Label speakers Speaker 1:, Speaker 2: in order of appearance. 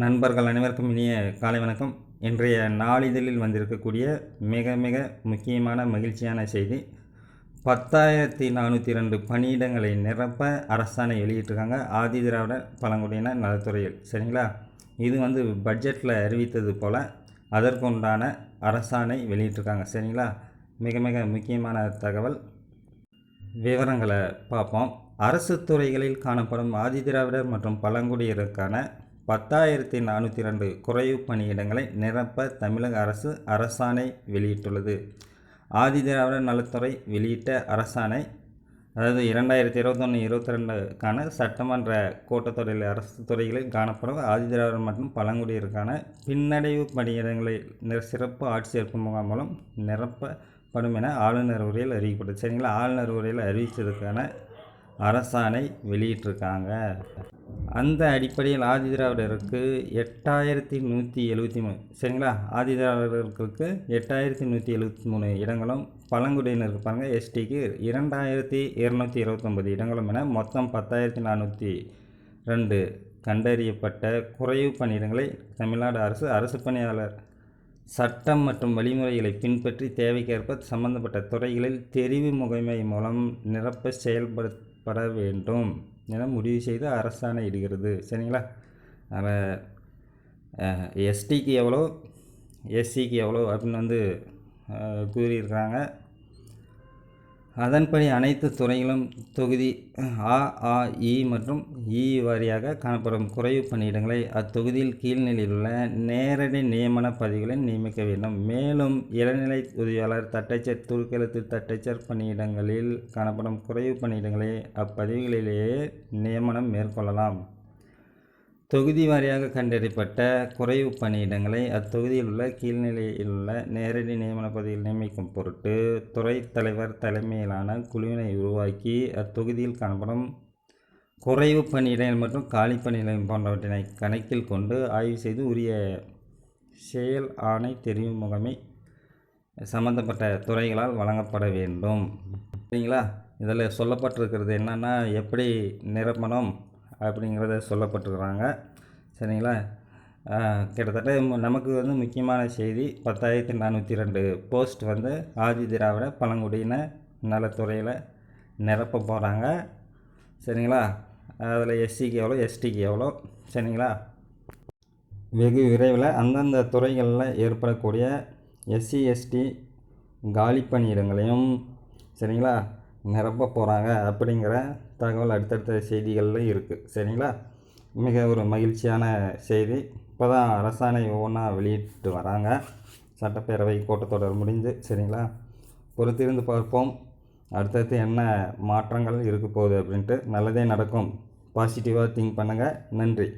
Speaker 1: நண்பர்கள் அனைவருக்கும் இனிய காலை வணக்கம். இன்றைய நாளிதழில் வந்திருக்கக்கூடிய மிக மிக முக்கியமான மகிழ்ச்சியான செய்தி. பத்தாயிரத்தி நானூற்றி ரெண்டு பணியிடங்களை நிரப்ப அரசாணை வெளியிட்டிருக்காங்க. ஆதி திராவிட பழங்குடியினர் நலத்துறையில். சரிங்களா? இது வந்து பட்ஜெட்டில் அறிவித்தது போல் அதற்குண்டான அரசாணை வெளியிட்டிருக்காங்க. சரிங்களா? மிக மிக முக்கியமான தகவல். விவரங்களை பார்ப்போம். அரசு துறைகளில் காணப்படும் ஆதிதிராவிடர் மற்றும் பழங்குடியினருக்கான பத்தாயிரத்தி நானூற்றி ரெண்டு குறைவு பணியிடங்களை நிரப்ப தமிழக அரசு அரசாணை வெளியிட்டுள்ளது. ஆதிதிராவிடர் நலத்துறை வெளியிட்ட அரசாணை அதாவது இரண்டாயிரத்தி இருபத்தொன்று இருபத்தி ரெண்டுக்கான சட்டமன்ற கூட்டத்தொடரில் அரசு துறைகளில் காணப்படும் ஆதிதிராவிடர் மற்றும் பழங்குடியிற்கான பின்னடைவு பணியிடங்களை நிற- சிறப்பு ஆட்சியேற்பு முகாம் மூலம் நிரப்பப்படும் என ஆளுநர் உரையில் அறிவிக்கப்பட்டது. சரிங்களா? ஆளுநர் உரையில் அறிவித்ததுக்கான அரசாணை வெளியிட்டிருக்காங்க. அந்த அடிப்படையில் ஆதிதிராவிடருக்கு எட்டாயிரத்தி நூற்றி எழுபத்தி மூணு சரிங்களா? ஆதிதிராவிடர்களுக்கு எட்டாயிரத்தி நூற்றி எழுபத்தி மூணு இடங்களும் பழங்குடியினருக்கு பாருங்கள் எஸ்டிக்கு இரண்டாயிரத்தி இரநூத்தி இருபத்தொம்பது இடங்களும் என மொத்தம் பத்தாயிரத்தி நானூற்றி ரெண்டு கண்டறியப்பட்ட குறைவு பணியிடங்களை தமிழ்நாடு அரசு அரசு பணியாளர் சட்டம் மற்றும் வழிமுறைகளை பின்பற்றி தேவைக்கேற்ப சம்பந்தப்பட்ட துறைகளில் தெரிவு முகமை மூலம் நிரப்ப செயல்படுத்தப்பட வேண்டும். என முடிவு செய்து அரசாணை இடுகிறது. சரிங்களா? அதில் எஸ்டிக்கு எவ்வளோ எஸ்சிக்கு எவ்வளோ அப்படின்னு வந்து கூறியிருக்கிறாங்க. அதன்படி அனைத்து துறைகளும் தொகுதி ஆ ஆ இ மற்றும் இ வாரியாக காணப்படும் குறைவு பணியிடங்களை அத்தொகுதியில் கீழ்நிலையில் உள்ள நேரடி நியமன பதவிகளில் நியமிக்க வேண்டும். மேலும் இளநிலை உதவியாளர் தட்டச்சர் துருக்கெழுத்து தட்டச்சர் பணியிடங்களில் காணப்படும் குறைவு பணியிடங்களை அப்பதவிகளிலேயே நியமனம் மேற்கொள்ளலாம். தொகுதி வாரியாக கண்டறியப்பட்ட குறைவு பணியிடங்களை அத்தொகுதியில் உள்ள கீழ்நிலையில் உள்ள நேரடி நியமன பதவியில் நியமிக்கும் பொருட்டு துறை தலைவர் தலைமையிலான குழுவினை உருவாக்கி அத்தொகுதியில் காணப்படும் குறைவு பணியிடங்கள் மற்றும் காலி பணியிடங்கள் போன்றவற்றினை கணக்கில் கொண்டு ஆய்வு செய்து உரிய செயல் ஆணை தெரிவு முகமை சம்பந்தப்பட்ட துறைகளால் வழங்கப்பட வேண்டும். சரிங்களா? இதில் சொல்லப்பட்டிருக்கிறது என்னென்னா எப்படி நிரப்பணும்? அப்படிங்கிறத சொல்லப்பட்டிருக்கிறாங்க. சரிங்களா? கிட்டத்தட்ட நமக்கு வந்து முக்கியமான செய்தி பத்தாயிரத்தி நானூற்றி ரெண்டு போஸ்ட் வந்து ஆதி திராவிட பழங்குடியின நலத்துறையில் நிரப்ப போகிறாங்க சரிங்களா? அதில் எஸ்சிக்கு எவ்வளோ எஸ்டிக்கு எவ்வளோ? சரிங்களா? வெகு விரைவில் அந்தந்த துறைகளில் ஏற்படக்கூடிய எஸ்சி எஸ்டி காலி பணியிடங்களையும் சரிங்களா நிரப்ப போகிறாங்க அப்படிங்கிற தகவல் அடுத்தடுத்த செய்திகளில் இருக்குது சரிங்களா? மிக ஒரு மகிழ்ச்சியான செய்தி. இப்போ தான் அரசாணை ஒவ்வொன்றா வெளியிட்டு வராங்க. சட்டப்பேரவை கூட்டத்தொடர் முடிஞ்சு சரிங்களா? பொறுத்திருந்து பார்ப்போம். அடுத்தடுத்து என்ன மாற்றங்கள் இருக்க போகுது அப்படின்ட்டு நல்லதே நடக்கும். பாசிட்டிவாக திங்க் பண்ணுங்கள் நன்றி.